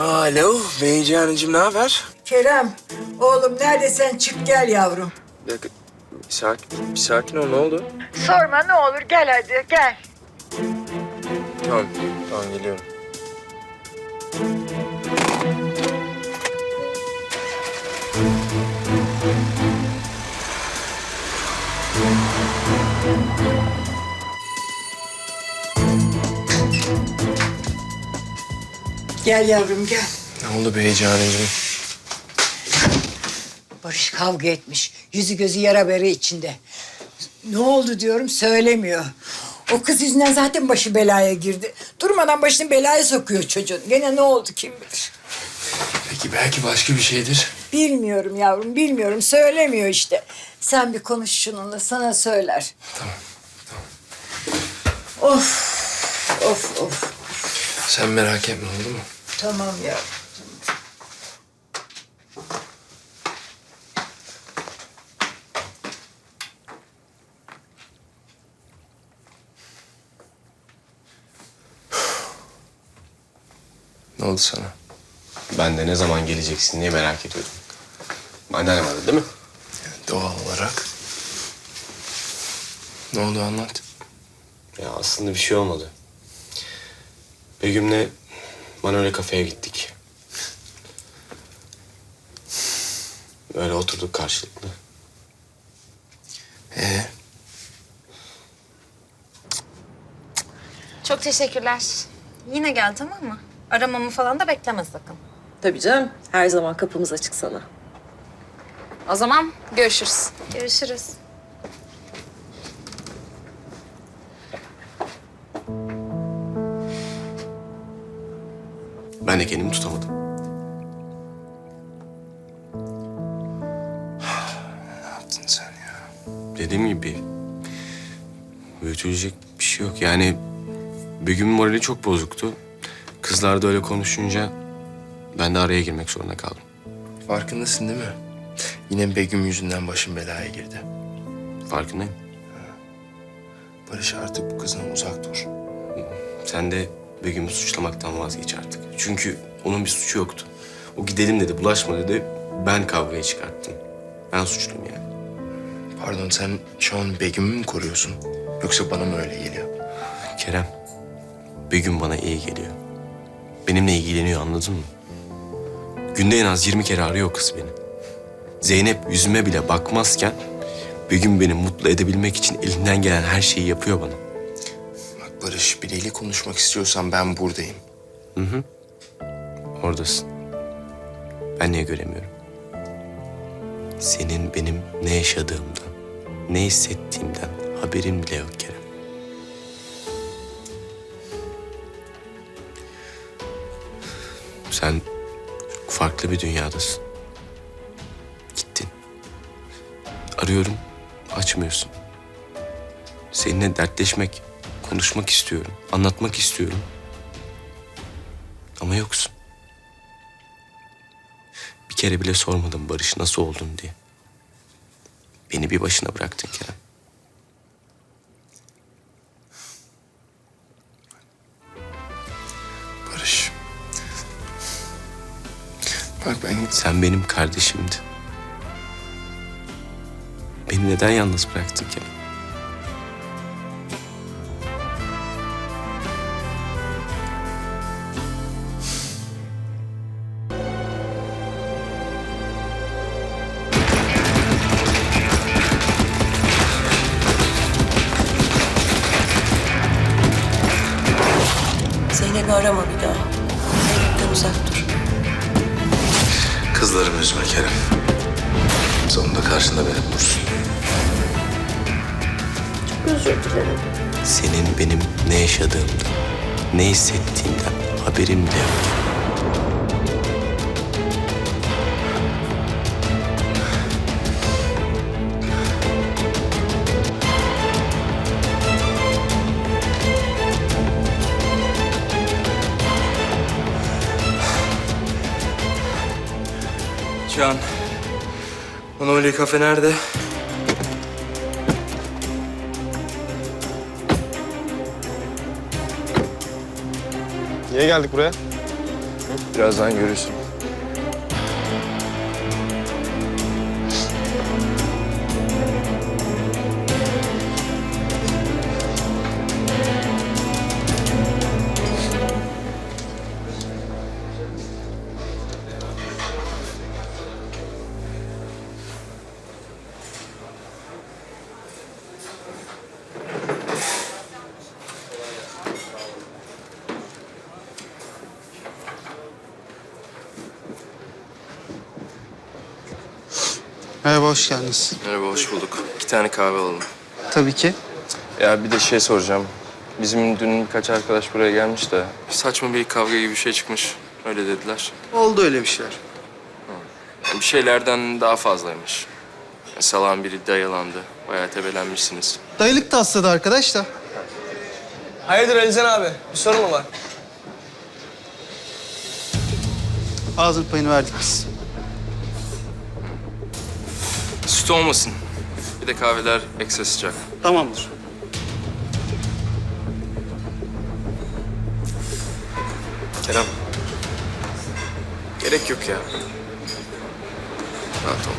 Alo, Beycihan'cığım ne haber? Kerem, oğlum neredesin? Çık gel yavrum. Bir dakika, bir sakin, bir sakin ol, ne oldu? Sorma ne olur gel hadi gel. Tamam, tamam geliyorum. Gel yavrum gel. Ne oldu Beycihan'cığım? Barış kavga etmiş. Yüzü gözü yara bere içinde. Ne oldu diyorum söylemiyor. O kız yüzünden zaten başı belaya girdi. Durmadan başını belaya sokuyor çocuğun. Gene ne oldu kim bilir. Peki belki başka bir şeydir. Bilmiyorum yavrum bilmiyorum. Söylemiyor işte. Sen bir konuş şununla sana söyler. Tamam, tamam. Of of of. Sen merak etme oldu mu? Tamam yavrum. Ne oldu sana? Ben de ne zaman geleceksin diye merak ediyordum. Anneannem aradı değil mi? Doğal olarak. Ne oldu anlat. Ya aslında bir şey olmadı. Begüm'le Manolya kafeye gittik. Böyle oturduk karşılıklı. Ee, Çok teşekkürler. Yine gel tamam mı? Aramamı falan da bekleme sakın. Tabii canım. Her zaman kapımız açık sana. O zaman görüşürüz. Görüşürüz. Ben de kendimi tutamadım. ne yaptın sen ya? Dediğim gibi büyütülecek bir şey yok. Yani Begüm'ün morali çok bozuktu. Kızlar da öyle konuşunca ben de araya girmek zorunda kaldım. Farkındasın değil mi? Yine Begüm yüzünden başım belaya girdi. Farkındayım. Barış artık bu kızdan uzak dur. Sen de Begüm'ü suçlamaktan vazgeç artık. Çünkü onun bir suçu yoktu. O gidelim dedi, bulaşma dedi. Ben kavgayı çıkarttım. Ben suçluyum yani. Pardon sen şu an Begüm'ü mü koruyorsun? Yoksa bana mı öyle geliyor? Kerem, Begüm bana iyi geliyor. Benimle ilgileniyor anladın mı? Günde en az 20 kere arıyor kız beni. Zeynep yüzüme bile bakmazken Begüm beni mutlu edebilmek için elinden gelen her şeyi yapıyor bana. Bak Barış biriyle konuşmak istiyorsan ben buradayım. Oradasın. Ben niye göremiyorum? Senin benim ne yaşadığımdan, ne hissettiğimden haberin bile yok Kerem. Sen farklı bir dünyadasın. Gittin. Arıyorum, açmıyorsun. Seninle dertleşmek, konuşmak istiyorum, anlatmak istiyorum. Ama yoksun. Kere bile sormadım Barış nasıl oldun diye. Beni bir başına bıraktın Kerem. Barış. Bak ben Sen benim kardeşimdin. Beni neden yalnız bıraktın Kerem? Arama bir daha. Zeynep'ten uzak dur. Kızlarımı üzme Kerem. Sonunda karşında beni bulursun. Senin benim ne yaşadığımdan, ne hissettiğimden haberin bile yok. Manolya kafe nerede? Niye geldik buraya? Birazdan görürsün. Merhaba, hoş geldiniz. Merhaba, hoş bulduk. İki tane kahve alalım. Tabii ki. Ya bir de şey soracağım. Bizim dün birkaç arkadaş buraya gelmiş de saçma bir kavga gibi bir şey çıkmış. Öyle dediler. Oldu öyle bir şeyler. Yani bir şeylerden daha fazlaymış. Yani salağın biri dayalandı. Bayağı tebelenmişsiniz. Dayılık da hastadı arkadaş da. Hayırdır Elzen abi? Bir sorun mu var? Ağzın payını verdik biz. Süt olmasın. Bir de kahveler ekstra sıcak. Tamamdır. Kerem. Gerek yok ya. Rahat ol.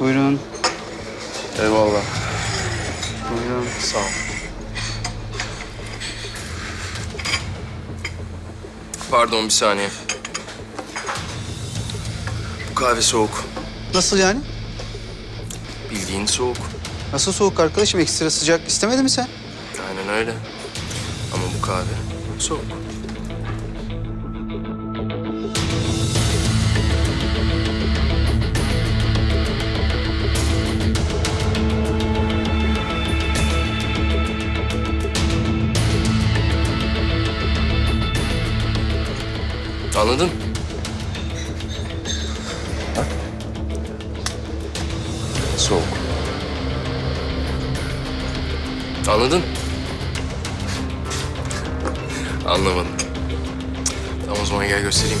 Buyurun, Eyvallah. buyurun. Sağ ol. Pardon bir saniye. Bu kahve soğuk. Nasıl yani? Bildiğin soğuk. Nasıl soğuk arkadaşım? Ekstra sıcak istemedi mi sen? Aynen öyle. Ama bu kahve soğuk. Soğuk. Anladın? Anlamadım. Tamam o zaman gel göstereyim.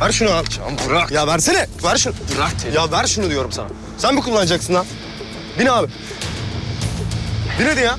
Ver şunu al. Can bırak. Ya versene. Ver şunu. Bırak Terim. Ya ver şunu diyorum sana. Sen mi kullanacaksın lan? Bin abi. Bin hadi ya.